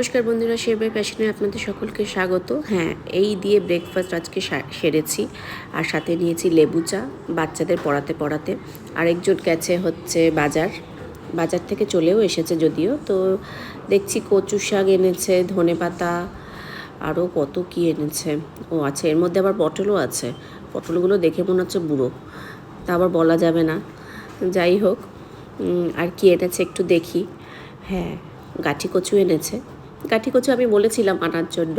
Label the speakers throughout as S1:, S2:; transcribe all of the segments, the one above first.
S1: নমস্কার বন্ধুরা শেরবাই প্যাশনে আপনাদের সকলকে স্বাগত। হ্যাঁ এই দিয়ে ব্রেকফাস্ট আজকে সেরেছি। আর সাথে নিয়েছি লেবু চা, বাচ্চাদের পড়াতে পড়াতে। আরেকজন গেছে হচ্ছে বাজার। বাজার থেকে চলেও এসেছে যদিও। তো দেখছি কচু শাক এনেছে, ধনে পাতা, আরও কত কী এনেছে। ও আছে, এর মধ্যে আবার পটলও আছে। পটলগুলো দেখে মনে হচ্ছে বুড়ো। তা আবার বলা যাবে না। যাই হোক আর কি এনেছে একটু দেখি। হ্যাঁ গাঠি কচু এনেছে। গাঠি কচু আমি বলেছিলাম আনার জন্য।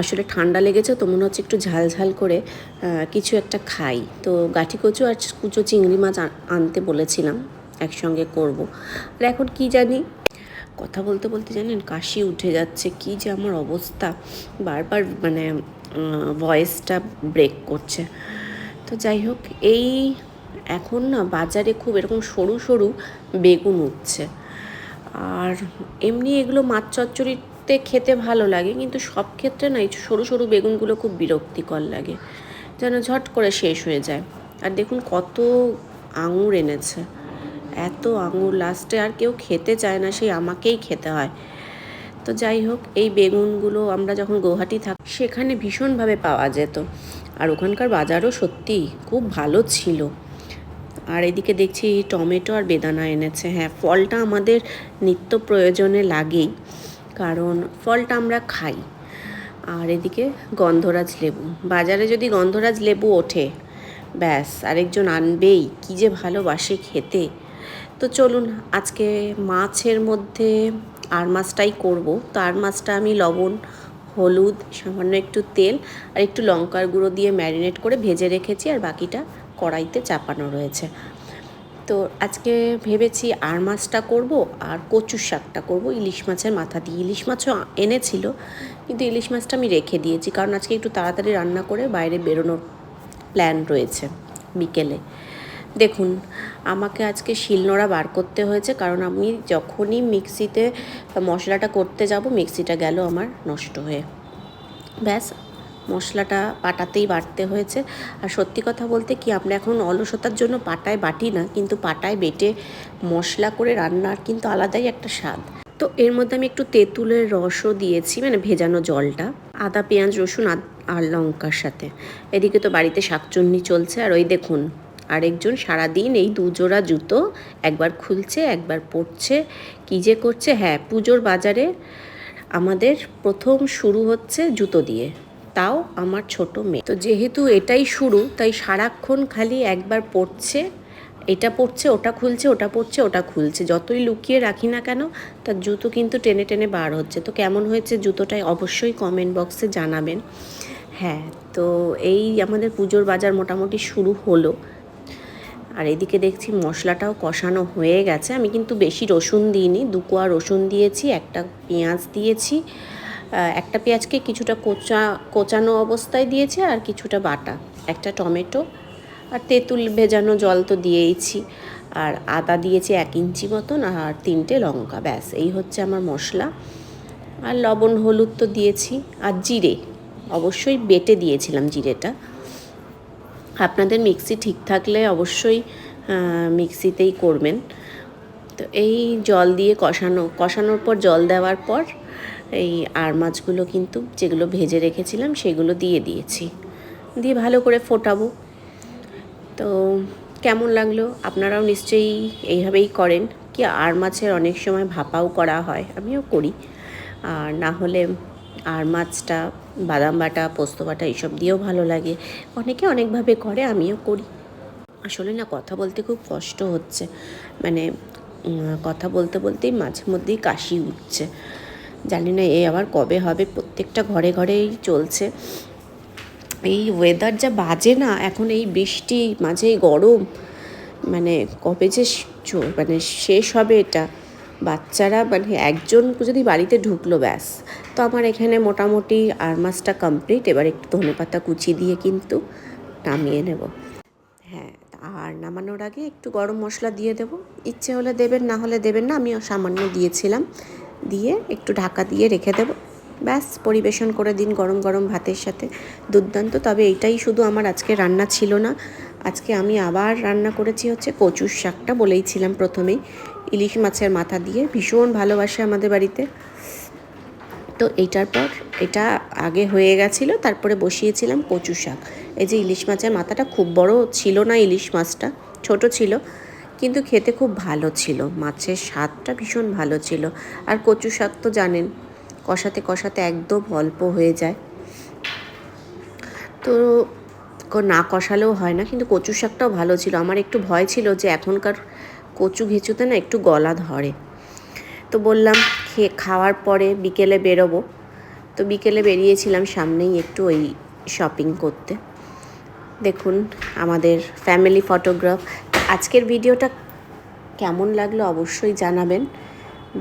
S1: আসলে ঠান্ডা লেগেছে তো মনে হচ্ছে একটু ঝাল ঝাল করে কিছু একটা খাই। তো গাঠি কচু আর কুচো চিংড়ি মাছ আনতে বলেছিলাম, একসঙ্গে করব। আর এখন কি জানি? কথা বলতে বলতে জানেন কাশি উঠে যাচ্ছে, কি যে আমার অবস্থা। বারবার মানে ভয়েসটা ব্রেক করছে। তো যাই হোক, এই এখন না বাজারে খুব এরকম সরু সরু বেগুন উঠছে। আর এমনি এগুলো মাছ চচ্চড়িতে খেতে ভালো লাগে, কিন্তু সব ক্ষেত্রে না এই সরু সরু বেগুনগুলো খুব বিরক্তিকর লাগে, যেন ঝট করে শেষ হয়ে যায়। আর দেখুন কত আঙুর এনেছে, এত আঙুর লাস্টে আর কেউ খেতে চায় না, সেই আমাকেই খেতে হয়। তো যাই হোক, এই বেগুনগুলো আমরা যখন গৌহাটি থাক, সেখানে ভীষণভাবে পাওয়া যেত। আর ওখানকার বাজারও সত্যি খুব ভালো ছিল। আর এদিকে দেখছি টমেটো আর বেদানা এনেছে। হ্যাঁ ফলটা আমাদের নিত্য প্রয়োজনে লাগেই, কারণ ফলটা আমরা খাই। আর এদিকে গন্ধরাজ লেবু। বাজারে যদি গন্ধরাজ লেবু ওঠে, ব্যাস, আরেকজন আনবেই, কী যে ভালোবাসে খেতে। তো চলুন, আজকে মাছের মধ্যে আর মাছটাই করব। তো আর মাছটা আমি লবণ, হলুদ, সামান্য একটু তেল আর একটু লঙ্কার গুঁড়ো দিয়ে ম্যারিনেট করে ভেজে রেখেছি, আর বাকিটা কড়াইতে চাপানো রয়েছে। তো আজকে ভেবেছি আর মাছটা করব, আর কচুর শাকটা করব। ইলিশ মাছের মাথা দিয়ে। ইলিশ মাছও এনেছিল, কিন্তু ইলিশ মাছটা আমি রেখে দিয়েছি, কারণ আজকে একটু তাড়াতাড়ি রান্না করে বাইরে বেরোনোর প্ল্যান রয়েছে বিকেলে। দেখুন, আমাকে আজকে শিলনোড়া বার করতে হয়েছে, কারণ আমি যখনই মিক্সিতে মশলাটা করতে যাব, মিক্সিটা গেল আমার নষ্ট হয়ে। ব্যাস মশলাটা পাটাতেই বাটতে হয়েছে। আর সত্যি কথা বলতে কি, আমরা এখন অলসতার জন্য পাটায় বাটি না, কিন্তু পাটায় বেটে মশলা করে রান্নার কিন্তু আলাদাই একটা স্বাদ। তো এর মধ্যে আমি একটু তেঁতুলের রসও দিয়েছি মানে ভেজানো জলটা, আদা, পেঁয়াজ, রসুন আর লঙ্কার সাথে। এদিকে তো বাড়িতে শাকচুন্নি চলছে, আর ওই দেখুন, আরেকজন সারাদিন এই দুজোড়া জুতো একবার খুলছে, একবার পরছে, কী যে করছে। হ্যাঁ পুজোর বাজারে আমাদের প্রথম শুরু হচ্ছে জুতো দিয়ে। তাও আমার ছোট মেয়ে। তো যেহেতু এটাই শুরু, তাই সারাক্ষণ খালি একবার পড়ছে, এটা পড়ছে, ওটা খুলছে, ওটা পড়ছে, ওটা খুলছে। যতই লুকিয়ে রাখি না কেন, তার জুতো কিন্তু টেনে টেনে বার হচ্ছে। তো কেমন হয়েছে জুতোটাই অবশ্যই কমেন্ট বক্সে জানাবেন। হ্যাঁ তো এই আমাদের পুজোর বাজার মোটামুটি শুরু হলো। আর এদিকে দেখছি মশলাটাও কষানো হয়ে গেছে। আমি কিন্তু বেশি রসুন দিইনি, দু কোয়া রসুন দিয়েছি, একটা পেঁয়াজ দিয়েছি। একটা পেঁয়াজকে কিছুটা কোচা, কোচানো অবস্থায় দিয়েছি আর কিছুটা বাটা, একটা টমেটো আর তেঁতুল ভেজানো জল তো দিয়েইছি। আর আদা দিয়েছি এক ইঞ্চি মতন আর তিনটে লঙ্কা, ব্যাস, এই হচ্ছে আমার মশলা। আর লবণ, হলুদ তো দিয়েছি আর জিরে, অবশ্যই বেটে দিয়েছিলাম জিরেটা। আপনাদের মিক্সি ঠিক থাকলে অবশ্যই মিক্সিতেই করবেন। তো এই জল দিয়ে কষানো, কষানোর পর, জল দেওয়ার পর এই আর মাছগুলো কিন্তু যেগুলো ভেজে রেখেছিলাম সেগুলো দিয়ে দিয়েছি। দিয়ে ভালো করে ফোটাবো। তো কেমন লাগল? আপনারাও নিশ্চয়ই এইভাবেই করেন কি আর মাছের অনেক সময় ভাপাও করা হয়, আমিও করি। আর না হলে আর মাছটা, বাদাম বাটা, পোস্ত বাটা এইসব দিয়েও ভালো লাগে। অনেকে অনেকভাবে করে, আমিও করি। আসলে না, কথা বলতে খুব কষ্ট হচ্ছে। মানে কথা বলতে বলতেই মাঝে মধ্যেই কাশি উঠছে। জানি না এ আবার কবে হবে, প্রত্যেকটা ঘরে ঘরেই চলছে। এই ওয়েদার যা বাজে না, এখন এই বৃষ্টি মাঝে গরম মানে কবে যে মানে শেষ হবে এটা। বাচ্চারা মানে একজন যদি বাড়িতে ঢুকলো ব্যাস, তো আমার এখানে মোটামুটি আর মাসটা কমপ্লিট এবার একটু ধনেপাতা কুচি দিয়ে কিন্তু নামিয়ে নেব। হ্যাঁ আর নামানোর আগে একটু গরম মশলা দিয়ে দেব। ইচ্ছে হলে দেবেন, না হলে দেবেন না, আমিও সামান্য দিয়েছিলাম। দিয়ে একটু ঢাকা দিয়ে রেখে দেব। ব্যাস, পরিবেশন করে দিন গরম গরম ভাতের সাথে। দুর্দান্ত। তবে এইটাই শুধু আমার আজকে রান্না ছিল না। আজকে আমি আবার রান্না করেছি হচ্ছে কচুর শাকটা বলেইছিলাম প্রথমেই। ইলিশ মাছের মাথা দিয়ে। ভীষণ ভালোবাসে আমাদের বাড়িতে। তো এইটার পর এটা আগে হয়ে গেছিল, তারপরে বসিয়েছিলাম কচু শাক। এই যে ইলিশ মাছের মাথাটা খুব বড় ছিল না ইলিশ মাছটা, ছোট ছিল। কিন্তু খেতে খুব ভালো ছিল। মাছের স্বাদটা ভীষণ ভালো ছিল। আর কচু শাক তো জানেন, কষাতে কষাতে একদম অল্প হয়ে যায়। তো না কষালেও হয় না, কিন্তু কচু শাকটাও ভালো ছিল। আমার একটু ভয় ছিল যে এখনকার কচু ঘেঁচুতে না একটু গলা ধরে। তো বললাম খেয়ে খাওয়ার পরে বিকেলে বেরোবো। তো বিকেলে বেরিয়েছিলাম সামনেই একটু ওই শপিং করতে। দেখুন, আমাদের ফ্যামিলি ফটোগ্রাফ আজকের ভিডিওটা কেমন লাগল অবশ্যই জানাবেন।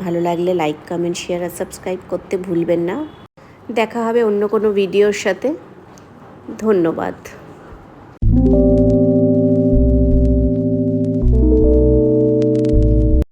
S1: ভালো লাগলে লাইক কমেন্ট শেয়ার আর সাবস্ক্রাইব করতে ভুলবেন না। দেখা হবে অন্য কোনো ভিডিওর সাথে। ধন্যবাদ।